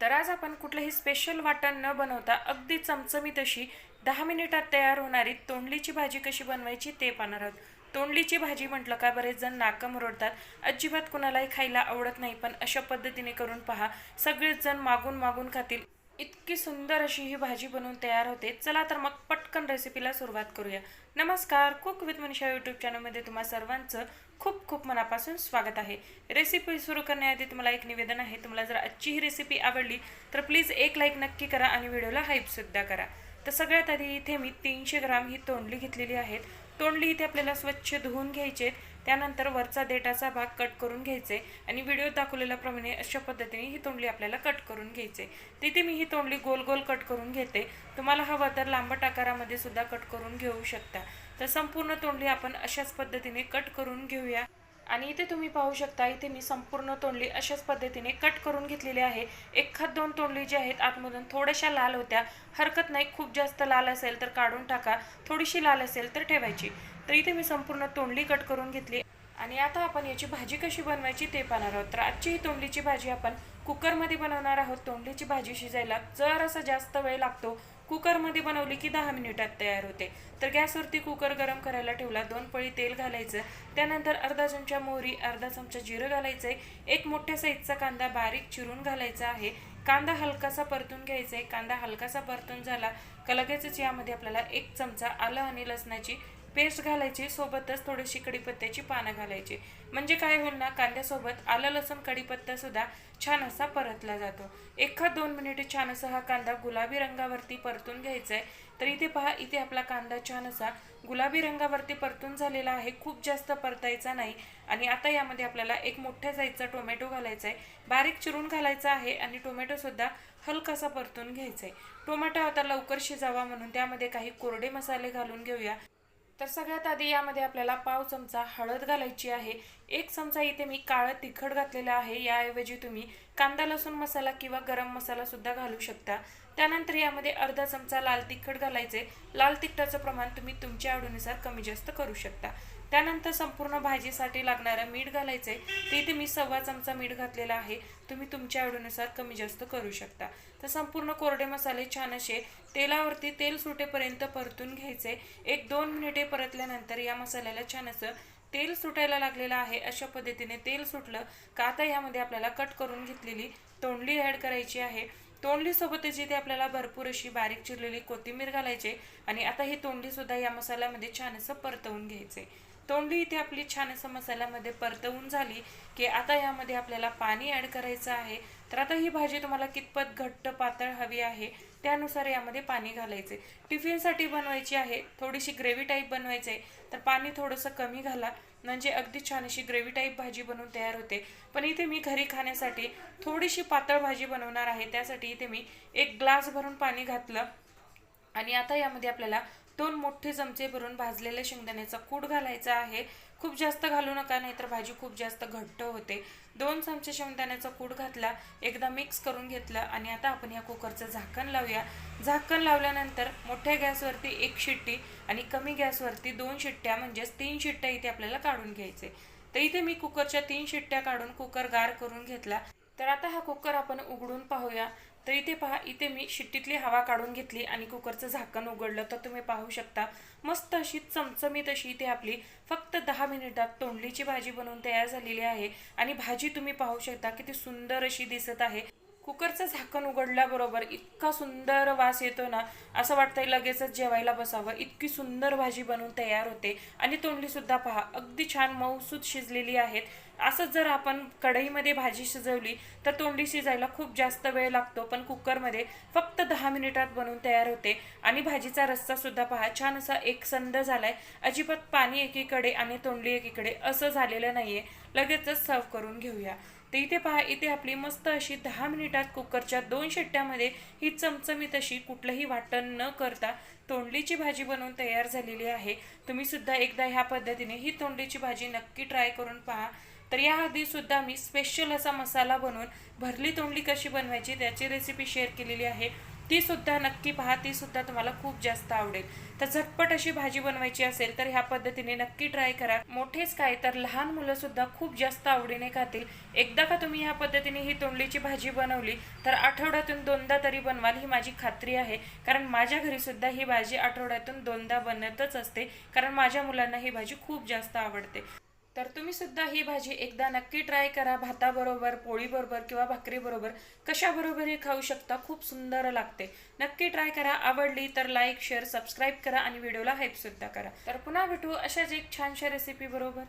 तर आज आपण कुठलंही स्पेशल वाटण न बनवता अगदी चमचमीत अशी दहा मिनिटात तयार होणारी तोंडलीची भाजी कशी बनवायची ते पाहणार आहोत. तोंडलीची भाजी म्हटलं का बरेच जण नाकं रोडतात अजिबात कुणालाही खायला आवडत नाही पण अशा पद्धतीने करून पहा. सगळेच जण मागून मागून खातील. इतकी सुंदर अशी ही भाजी बनवून तयार होते. चला तर मग पटकन रेसिपीला सुरुवात करूया. नमस्कार कुक विथ मनीषा यूट्यूब चॅनलमध्ये तुम्हा सर्वांचं खूप खूप मनापासून स्वागत आहे. रेसिपी सुरू करण्याआधी तुम्हाला एक निवेदन आहे. तुम्हाला जर आजची ही रेसिपी आवडली तर प्लीज एक लाईक नक्की करा आणि व्हिडिओला हाईपसुद्धा करा. तर सगळ्यात आधी इथे मी तीनशे ग्राम ही तोंडली घेतलेली आहेत. तोंडली इथे आपल्याला स्वच्छ धुवून घ्यायचे त्यानंतर वरचा देठाचा भाग कट करून घ्यायचे आणि व्हिडिओ दाखवलेल्याप्रमाणे अशा पद्धतीने ही तोंडली आपल्याला कट करून घ्यायचे. तिथे मी ही तोंडली गोल गोल कट करून घेते. तुम्हाला हवं तर लांबट आकारामध्ये सुद्धा कट करून घेऊ शकता. तर संपूर्ण तोंडली आपण अशाच पद्धतीने कट करून घेऊया. आणि इथे तुम्ही पाहू शकता इथे मी संपूर्ण तोंडली अशाच पद्धतीने कट करून घेतलेली आहे. एखाद दोन तोंडली जी आहेत आतमधून थोड्याशा लाल होत्या. हरकत नाही खूप जास्त लाल असेल तर काढून टाका. थोडीशी लाल असेल तर ठेवायची. तर इथे मी संपूर्ण तोंडली कट करून घेतली. आणि आता आपण याची भाजी कशी बनवायची ते पाहणार आहोत. तर आजची ही तोंडलीची भाजी आपण कुकरमध्ये बनवणार आहोत. तोंडलीची भाजी शिजायला जर असा जास्त वेळ लागतो. कुकरमध्ये बनवली की दहा मिनिटात तयार होते. तर गॅसवरती कुकर गरम करायला ठेवला. दोन पळी तेल घालायचं. त्यानंतर अर्धा चमचा मोहरी अर्धा चमचा जिरं घालायचं आहे एक मोठ्या साईजचा कांदा बारीक चिरून घालायचा आहे. कांदा हलकासा परतून घ्यायचा आहे कांदा हलकासा परतून झाला का लगेचच यामध्ये आपल्याला एक चमचा आलं आणि लसणाची पेस्ट घालायची सोबतच थोडीशी कढीपत्त्याची पानं घालायची. म्हणजे काय होईल ना कांद्यासोबत आलं लसूण कढीपत्तासुद्धा छान असा परतला जातो. एखाद दोन मिनिटे छान असा हा कांदा गुलाबी रंगावरती परतून घ्यायचा आहे तर इथे पहा इथे आपला कांदा छान असा गुलाबी रंगावरती परतून झालेला आहे. खूप जास्त परतायचा नाही. आणि आता यामध्ये आपल्याला एक मोठ्या साईजचा टोमॅटो घालायचा आहे बारीक चिरून घालायचा आहे आणि टोमॅटोसुद्धा हलकासा परतून घ्यायचा आहे टोमॅटो आता लवकर शिजावा म्हणून त्यामध्ये काही कोरडे मसाले घालून घेऊया. तर सगळ्यात आधी यामध्ये आपल्याला पाव चमचा हळद घालायची आहे. एक चमचा इथे मी काळं तिखट घातलेलं आहे. याऐवजी तुम्ही कांदा लसूण मसाला किंवा गरम मसालासुद्धा घालू शकता. त्यानंतर यामध्ये अर्धा चमचा लाल तिखट घालायचे. लाल तिखटाचं प्रमाण तुम्ही तुमच्या आवडीनुसार कमी जास्त करू शकता. त्यानंतर संपूर्ण भाजीसाठी लागणारं मीठ घालायचंय ते इथे मी सव्वा चमचा मीठ घातलेला आहे. तुम्ही तुमच्या आवडीनुसार कमी जास्त करू शकता. तर संपूर्ण कोरडे मसाले छान असे तेलावरती तेल सुटेपर्यंत परतून घ्यायचे. एक दोन मिनिटे परतल्यानंतर या मसाल्याला छान असं तेल सुटायला लागलेलं आहे अशा पद्धतीने तेल सुटलं का आता यामध्ये आपल्याला कट करून घेतलेली तोंडली ॲड करायची आहे. तोंडलीसोबतच इथे आपल्याला भरपूर अशी बारीक चिरलेली कोथिंबीर घालायची आणि आता ही तोंडली सुद्धा या मसाल्यामध्ये छान असं परतवून घ्यायचे. तोंडली इथे आपली छान असं मसाल्यामध्ये परतवून झाली की आता यामध्ये आपल्याला पाणी ॲड करायचं आहे. तर आता ही भाजी तुम्हाला कितपत घट्ट पातळ हवी आहे त्यानुसार यामध्ये पाणी घालायचे टिफिनसाठी बनवायची आहे थोडीशी ग्रेव्ही टाईप बनवायची आहे तर पाणी थोडंसं कमी घाला म्हणजे अगदी छान अशी ग्रेव्ही टाईप भाजी बनवून तयार होते. पण इथे मी घरी खाण्यासाठी थोडीशी पातळ भाजी बनवणार आहे त्यासाठी इथे मी एक ग्लास भरून पाणी घातलं. आणि आता यामध्ये आपल्याला दोन मोठे चमचे भरून भाजलेल्या शेंगदाण्याचा कूट घालायचा आहे. खूप जास्त घालू नका नाहीतर भाजी खूप जास्त घट्ट होते. दोन चमचे शेंगदाण्याचा कूट घातला एकदा मिक्स करून घेतलं आणि आता आपण या कुकरचं झाकण लावूया. झाकण लावल्यानंतर मोठ्या गॅसवरती एक शिट्टी आणि कमी गॅसवरती दोन शिट्ट्या म्हणजेच तीन शिट्ट्या इथे आपल्याला काढून घ्यायचे. तर इथे मी कुकरच्या तीन शिट्ट्या काढून कुकर गार करून घेतला. तर आता हा कुकर आपण उघडून पाहूया. तर इथे पहा इथे मी शिट्टीतली हवा काढून घेतली आणि कुकरचं झाकण उघडलं. तर तुम्ही पाहू शकता मस्त अशी चमचमीत अशी इथे आपली फक्त दहा मिनिटात तोंडलीची भाजी बनवून तयार झालेली आहे. आणि भाजी तुम्ही पाहू शकता किती सुंदर अशी दिसत आहे. कुकरचं झाकण उघडल्याबरोबर इतका सुंदर वास येतो ना असं वाटतंय लगेचच जेवायला बसावं. इतकी सुंदर भाजी बनवून तयार होते. आणि तोंडलीसुद्धा पहा अगदी छान मऊसूत शिजलेली आहेत. असंच जर आपण कढईमध्ये भाजी शिजवली तर तोंडली शिजायला खूप जास्त वेळ लागतो. पण कुकरमध्ये फक्त दहा मिनिटात बनवून तयार होते. आणि भाजीचा रस्सासुद्धा पहा छान असा एकसंद झालाय. अजिबात पाणी एकीकडे आणि तोंडली एकीकडे असं झालेलं नाही आहे लगेचच सर्व करून घेऊया. तर इथे पहा इथे आपली मस्त अशी दहा मिनिटात कुकरच्या दोन शिट्ट्यामध्ये ही चमचमीत अशी कुठलंही वाटण न करता तोंडलीची भाजी बनवून तयार झालेली आहे. तुम्ही सुद्धा एकदा ह्या पद्धतीने ही तोंडलीची भाजी नक्की ट्राय करून पहा. तर याआधी सुद्धा मी स्पेशल असा मसाला बनवून भरली तोंडली कशी बनवायची त्याची रेसिपी शेअर केलेली आहे. ती सुद्धा नक्की पहा ती सुद्धा तुम्हाला खूप जास्त आवडेल. तर झटपट अशी भाजी बनवायची असेल तर ह्या पद्धतीने नक्की ट्राय करा. मोठेच काय तर लहान मुलं सुद्धा खूप जास्त आवडीने खातील. एकदा का तुम्ही ह्या पद्धतीने ही तोंडलीची भाजी बनवली तर आठवड्यातून दोनदा तरी बनवाल ही माझी खात्री आहे. कारण माझ्या घरी सुद्धा ही भाजी आठवड्यातून दोनदा बनतच असते. कारण माझ्या मुलांना ही भाजी खूप जास्त आवडते. तर तुम्ही सुद्धा ही भाजी एकदा नक्की ट्राय करा. भाताबरोबर पोळीबरोबर किंवा भाकरीबरोबर कशाबरोबरही खाऊ शकता खूप सुंदर लागते. नक्की ट्राय करा. आवडली तर लाईक शेअर सबस्क्राईब करा आणि व्हिडिओला हाईप सुद्धा करा. तर पुन्हा भेटू अशाच एक छानशा रेसिपी बरोबर.